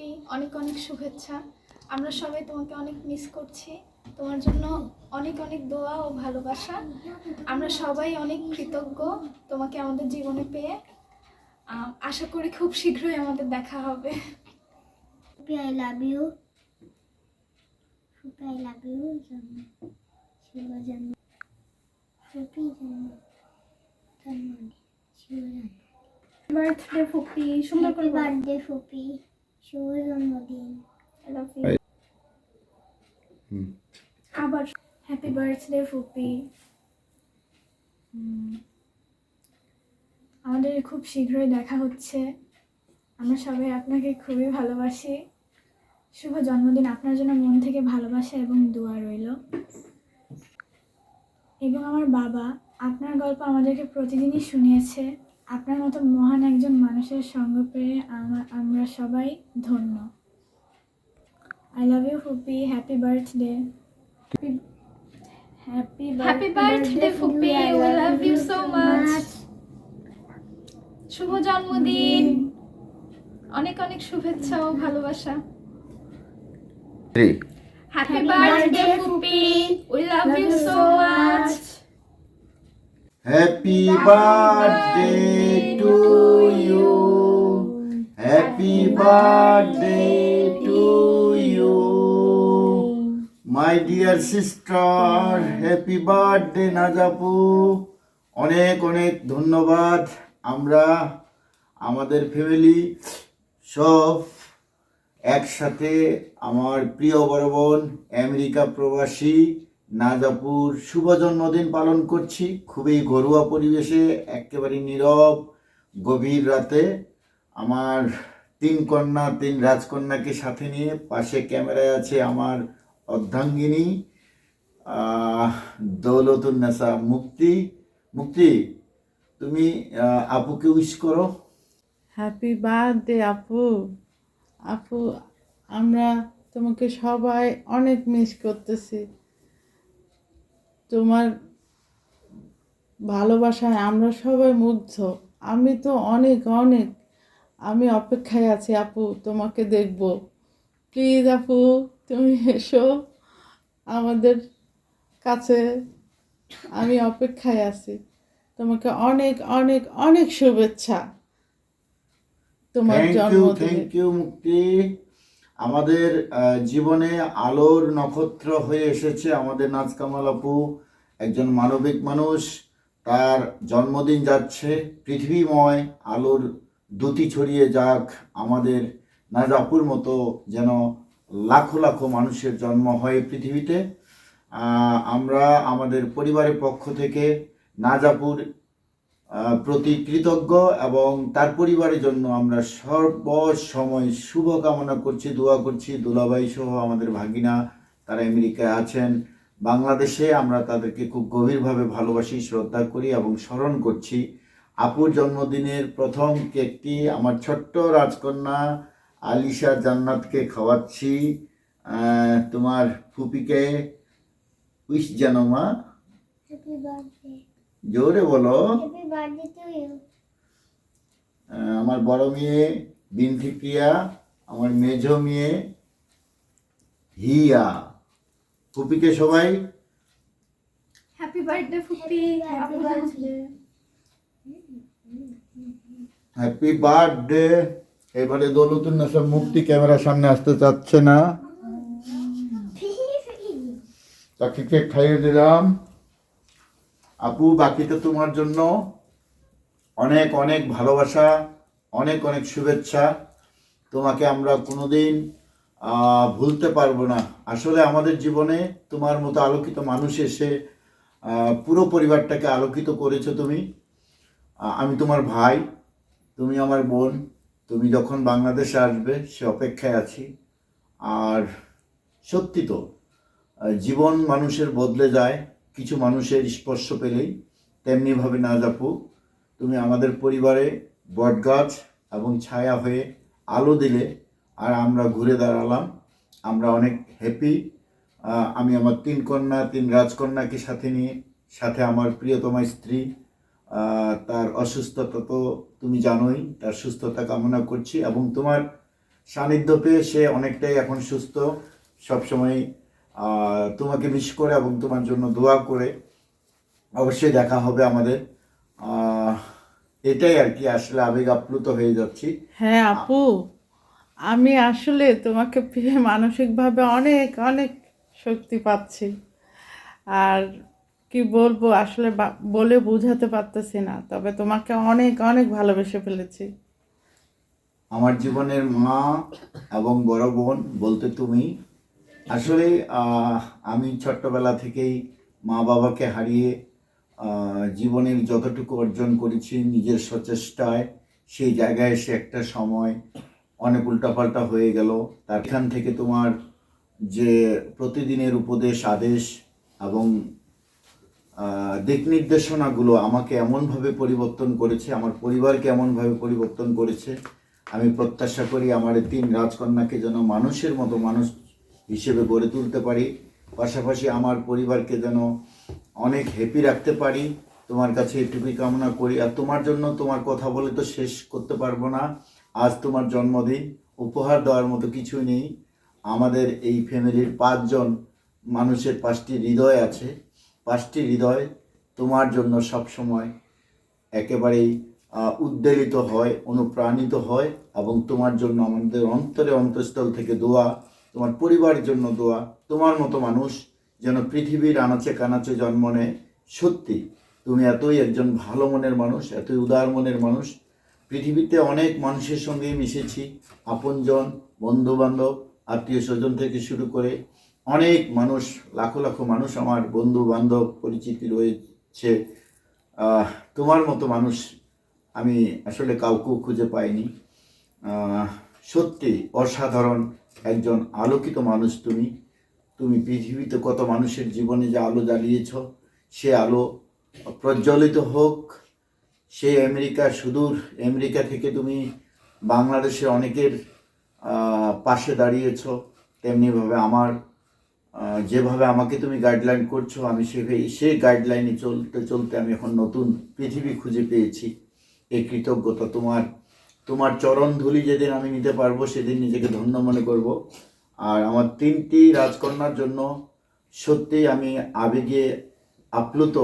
ফুপি অনেক অনেক শুভেচ্ছা। আমরা সবাই তোমাকে অনেক মিস করছি। তোমার জন্য অনেক অনেক দোয়া ও ভালোবাসা। আমরা সবাই অনেক কৃতজ্ঞ তোমাকে আমাদের জীবনে পেয়ে। আশা করি খুব শীঘ্রই আমাদের দেখা হবে। Love you. Puppy, I love you. জন্ম শিব জন্ম বার্থডে ফুপি সুন্দর করে বার্থডে ফুপি শুভ জন্মদিন লাভ ইউ আবার হ্যাপি বার্থডে ফুপি আমাদের খুব শীঘ্রই দেখা হচ্ছে। আমরা সবাই আপনাকে খুবই ভালোবাসি। শুভ জন্মদিন। আপনার জন্য মন থেকে ভালোবাসা এবং দোয়া রইল। এবং আমার বাবা আপনার গল্প আমাদেরকে প্রতিদিনই শুনিয়েছে। আপনার মতো মহান একজন মানুষের সঙ্গ পেয়ে আমরা সবাই ধন্য। আই লাভ ইউ ফুপি happy birthday happy happy birthday ফুপি we love you so much শুভ জন্মদিন। অনেক অনেক শুভেচ্ছা ও ভালোবাসা। Three. Happy Happy birthday birthday, ফুপি we love Love you you so so much Happy birthday. Birthday to you. My dear sister, happy birthday Najapu অনেক অনেক ধন্যবাদ। আমরা আমাদের ফ্যামিলি সব একসাথে আমার প্রিয় বড় আমেরিকা প্রবাসী নাজাপুর শুভ জন্মদিন পালন করছি। খুবই ঘরোয়া পরিবেশে একেবারে নীরব গভীর রাতে। আমার তিন কন্যা, তিন রাজকন্যাকে সাথে নিয়ে পাশে ক্যামেরায় আছে আমার অর্ধাঙ্গিনী দৌলতুন্নেসা মুক্তি। মুক্তি, তুমি আপুকে উইশ করো। হ্যাপি বার্থডে আপু। আপু, আমরা তোমাকে সবাই অনেক মিস করতেছি। তোমার ভালোবাসায় আমরা সবাই মুগ্ধ। আমি তো অনেক অনেক আমি অপেক্ষায় আছি আপু তোমাকে দেখব। প্লিজ আপু তুমি এসো। আমাদের কাছে আমি অপেক্ষায় আছি। তোমাকে অনেক অনেক অনেক শুভেচ্ছা। তোমার থ্যাংক ইউ থ্যাংক ইউ মুক্তি। আমাদের জীবনে আলোর নক্ষত্র হয়ে এসেছে আমাদের নাচ কামাল আপু। একজন মানবিক মানুষ তার জন্মদিন যাচ্ছে পৃথিবীময় আলোর দ্যুতি ছড়িয়ে যাক আমাদের নাজাপুর মতো যেন লাখো লাখো মানুষের জন্ম হয় পৃথিবীতে। আমরা আমাদের পরিবারের পক্ষ থেকে নাজাপুর প্রতি কৃতজ্ঞ এবং তার পরিবারের জন্য আমরা সর্বসময় শুভ কামনা করছি, দোয়া করছি। দুলাভাই সহ আমাদের ভাগিনা, তারা আমেরিকায় আছেন। বাংলাদেশে আমরা তাদেরকে খুব গভীরভাবে ভালোবাসি, শ্রদ্ধা করি এবং স্মরণ করছি। আপুর জন্মদিনের প্রথম কেকটি আমার ছোট্ট রাজকন্যা আলিশা জান্নাতকে খাওয়াচ্ছি। তোমার ফুপিকে উইশ জানো মা। জোরে বলো। Happy birthday to you ah, আমার বড় মেয়ে বিনতি প্রিয়া আমার মেজ মেয়ে হিয়া। ফুপিকে সবাই হ্যাপি বার্থডে ফুপি। হ্যাপি বার্থডে হ্যাপি বার্থডে এবারে দৌলতুন নাসার মুক্তি ক্যামেরার সামনে আসতে চাচ্ছে না। তাকে কেক খাইয়ে দিলাম। আপু, বাকিটা তোমার জন্য। অনেক অনেক ভালোবাসা, অনেক অনেক শুভেচ্ছা। তোমাকে আমরা কোনোদিন ভুলতে পারব না। আসলে আমাদের জীবনে তোমার মতো আলোকিত মানুষ এসে পুরো পরিবারটাকে আলোকিত করেছ তুমি। আমি তোমার ভাই। তুমি আমার বোন, তুমি যখন বাংলাদেশে আসবে, সে অপেক্ষায় আছি। আর সত্যি তো জীবন মানুষের বদলে যায়, কিছু মানুষের স্পর্শ পেলেই তেমনিভাবে না যাপু। তুমি আমাদের পরিবারে বটগাছ এবং ছায়া হয়ে আলো দিলে, আর আমরা ঘুরে দাঁড়ালাম। আমরা অনেক হ্যাপি আমি আমার তিন কন্যা, তিন রাজকন্যাকে সাথে নিয়ে, সাথে আমার প্রিয়তমা স্ত্রী তার অসুস্থতা তো তুমি জানোই তার সুস্থতা কামনা করছি এবং তোমার সান্নিধ্য পেয়ে সে অনেকটাই এখন সুস্থ। সবসময় তোমাকে মিস করে এবং তোমার জন্য দোয়া করে। অবশ্যই দেখা হবে আমাদের। এটাই আর কি, আসলে আবেগ আপ্লুত হয়ে যাচ্ছি। হ্যাঁ আপু, আমি আসলে তোমাকে পেয়ে মানসিকভাবে অনেক অনেক শক্তি পাচ্ছি। আর কি বলব, আসলে বলে বোঝাতে পারতেছি না। তবে তোমাকে অনেক অনেক ভালোবেসে ফেলেছি। আমার জীবনের মা এবং বড় বোন বলতে তুমি। আসলে আমি ছোট্টবেলা থেকেই মা বাবাকে হারিয়ে জীবনের যতটুকু অর্জন করেছি নিজের সচেষ্টায়, সেই জায়গায় এসে একটা সময় অনেক উল্টাপাল্টা হয়ে গেল। তার থেকে তোমার যে প্রতিদিনের উপদেশ, আদেশ এবং দিক নির্দেশনাগুলো আমাকে এমনভাবে পরিবর্তন করেছে, আমার পরিবারকে এমনভাবে পরিবর্তন করেছে। আমি প্রত্যাশা করি আমার এই তিন রাজকন্যাকে যেন মানুষের মতো মানুষ হিসেবে গড়ে তুলতে পারি। পাশাপাশি আমার পরিবারকে যেন অনেক হ্যাপি রাখতে পারি। তোমার কাছে এটুকুই কামনা করি। আর তোমার জন্য তোমার কথা বলে তো শেষ করতে পারব না। আজ তোমার জন্মদিন, উপহার দেওয়ার মতো কিছুই নেই। আমাদের এই ফ্যামিলির পাঁচজন মানুষের পাঁচটি হৃদয় আছে। পাঁচটি হৃদয় তোমার জন্য সব সময় একেবারেই উদ্বেলিত হয়, অনুপ্রাণিত হয় এবং তোমার জন্য আমাদের অন্তরে অন্তঃস্থল থেকে দোয়া, তোমার পরিবারের জন্য দোয়া, তোমার মতো মানুষ যেন পৃথিবীর আনাচে কানাচে জন্ম নেয়। সত্যি, তুমি এতই একজন ভালো মনের মানুষ, এতই উদার মনের মানুষ। পৃথিবীতে অনেক মানুষের সঙ্গে মিশেছি, আপনজন বন্ধু বান্ধব আত্মীয় স্বজন থেকে শুরু করে অনেক মানুষ, লাখো লাখো মানুষ আমার বন্ধু বান্ধব পরিচিতি রয়েছে। তোমার মতো মানুষ আমি আসলে কাউকেও খুঁজে পাইনি। সত্যি অসাধারণ একজন আলোকিত মানুষ তুমি। তুমি পৃথিবীতে কত মানুষের জীবনে যে আলো জ্বালিয়েছ, সে আলো প্রজ্বলিত হোক। সে আমেরিকা, সুদূর আমেরিকা থেকে তুমি বাংলাদেশে অনেকের পাশে দাঁড়িয়েছ। তেমনিভাবে আমার যেভাবে আমাকে তুমি গাইডলাইন করছ, আমি সেভাবে সেই গাইডলাইনে চলতে চলতে আমি এখন নতুন পৃথিবী খুঁজে পেয়েছি। এই কৃতজ্ঞতা তোমার তোমার চরণ ধুলি যেদিন আমি নিতে পারব, সেদিন নিজেকে ধন্য মনে করব। আর আমার তিনটি রাজকন্যার জন্য সত্যিই আমি আবেগে আপ্লুত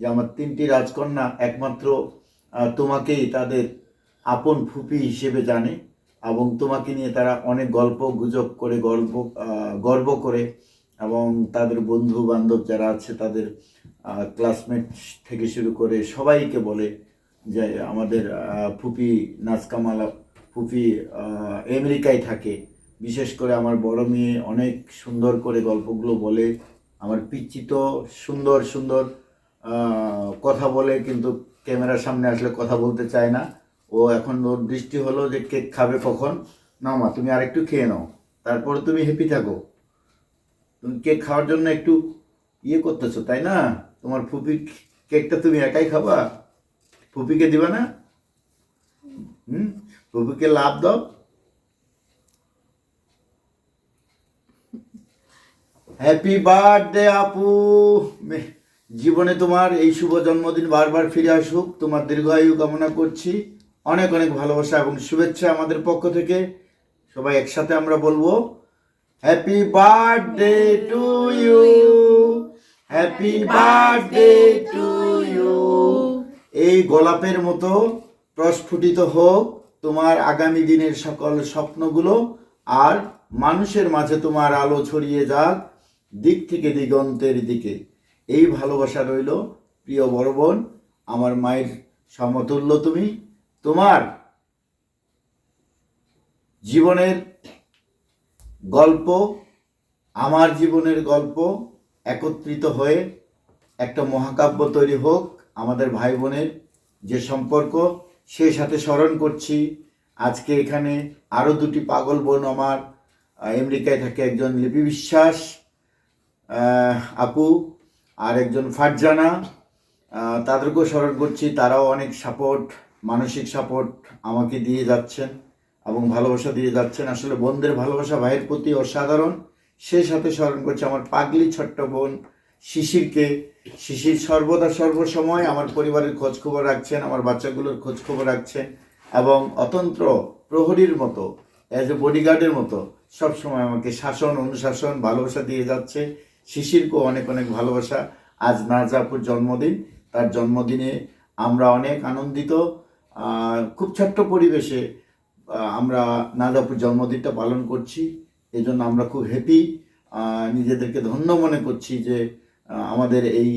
যে আমার তিনটি রাজকন্যা একমাত্র তোমাকেই তাদের আপন ফুপি হিসেবে জানে এবং তোমাকে নিয়ে তারা অনেক গল্প গুজব করে, গর্ব গর্ব করে। এবং তাদের বন্ধু বান্ধব যারা আছে, তাদের ক্লাসমেট থেকে শুরু করে সবাইকে বলে যে আমাদের ফুপি নাজকামালা, ফুপি আমেরিকায় থাকে। বিশেষ করে আমার বড় মেয়ে অনেক সুন্দর করে গল্পগুলো বলে, আমার পিচ্ছি তো সুন্দর সুন্দর কথা বলে, কিন্তু ক্যামেরার সামনে আসলে কথা বলতে চায় না। ও এখন ওর দৃষ্টি হলো যে কেক খাবে কখন। না মা, তুমি আরেকটু খেয়ে নাও। তারপরে তুমি হ্যাপি থাকো। তুমি কেক খাওয়ার জন্য একটু ইয়ে করতেছো, তাই না? তোমার ফুপি কেকটা তুমি একাই খাবা? ফুপিকে দিবা না? হুম? ফুপিকে লাভ দাও। হ্যাপি বার্থডে আপু। জীবনে তোমার এই শুভ জন্মদিন বারবার ফিরে আসুক। তোমার দীর্ঘায়ু কামনা করছি। অনেক অনেক ভালোবাসা এবং শুভেচ্ছা আমাদের পক্ষ থেকে। সবাই একসাথে আমরা বলব। Happy birthday to you happy birthday to you এই গোলাপের মতো প্রস্ফুটিত হোক তোমার আগামী দিনের সকল স্বপ্নগুলো আর মানুষের মাঝে তোমার আলো ছড়িয়ে যাক দিক থেকে দিগন্তের দিকে। এই ভালোবাসা রইল প্রিয় বড় আমার মায়ের সমতুল্য তুমি, তোমার জীবনের গল্প, আমার জীবনের গল্প একত্রিত হয়ে একটা মহাকাব্য তৈরি হোক, আমাদের ভাই বোনের যে সম্পর্ক সেই সাথে স্মরণ করছি। আজকে এখানে আরও দুটি পাগল বোন আমার, আমেরিকায় থাকে একজন লিপি বিশ্বাস আপু আর একজন ফারজানা। তাদেরকেও স্মরণ করছি, তারাও অনেক সাপোর্ট মানসিক সাপোর্ট আমাকে দিয়ে যাচ্ছেন। এবং ভালোবাসা দিয়ে যাচ্ছেন। আসলে বোনদের ভালোবাসা ভাইয়ের প্রতি অসাধারণ। সেই সাথে স্মরণ করছে আমার পাগলি ছোট্ট বোন শিশিরকে। শিশির সর্বদা সর্বসময় আমার পরিবারের খোঁজ খবর রাখছেন, আমার বাচ্চাগুলোর খোঁজ খবর রাখছেন এবং অতন্ত্র প্রহরীর মতো অ্যাজ এ বডিগার্ডের মতো সবসময় আমাকে শাসন, অনুশাসন, ভালোবাসা দিয়ে যাচ্ছে। শিশিরকেও অনেক অনেক ভালোবাসা। আজ নাজাপুর জন্মদিন। তার জন্মদিনে আমরা অনেক আনন্দিত খুব ছোট্ট পরিবেশে আমরা নাজাপুর জন্মদিনটা পালন করছি এই জন্য আমরা খুব হ্যাপি নিজেদেরকে ধন্য মনে করছি যে আমাদের এই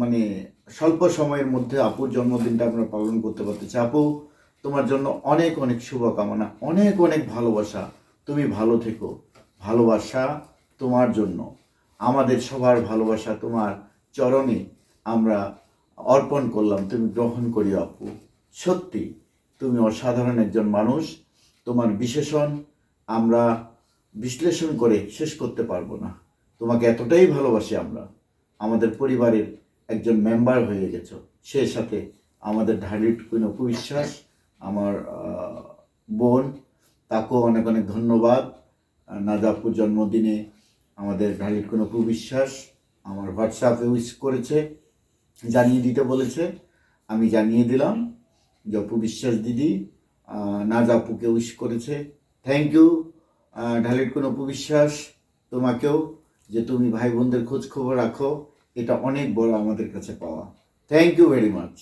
মানে স্বল্প সময়ের মধ্যে আপুর জন্মদিনটা আমরা পালন করতে পারতেছি। আপু, তোমার জন্য অনেক অনেক শুভকামনা, অনেক অনেক ভালোবাসা। তুমি ভালো থেকো, ভালোবাসা তোমার জন্য। আমাদের সবার ভালোবাসা তোমার চরণে আমরা অর্পণ করলাম, তুমি গ্রহণ করি আপু। সত্যি। তুমি অসাধারণ একজন মানুষ। তোমার বিশেষণ আমরা বিশ্লেষণ করে শেষ করতে পারব না। তোমাকে এতটাই ভালোবাসি আমরা। আমাদের পরিবারের একজন মেম্বার হয়ে গেছো। সে সাথে আমাদের ঢালির কোনো কুবিশ্বাস আমার বোন, তাকেও অনেক অনেক ধন্যবাদ। নাজাপুর জন্মদিনে আমাদের ঢালির কোনো কুবিশ্বাস আমার হোয়াটসঅ্যাপে উইশ করেছে, জানিয়ে দিতে বলেছে। আমি জানিয়ে দিলাম। অপু বিশ্বাস দিদি না নাজাপুকে উইশ করেছে। থ্যাংক ইউ ঢালের কোনো অপবিশ্বাস তোমাকেও, যে তুমি ভাই বোনদের খোঁজ খবর রাখো, এটা অনেক বড় আমাদের কাছে পাওয়া। Thank you very much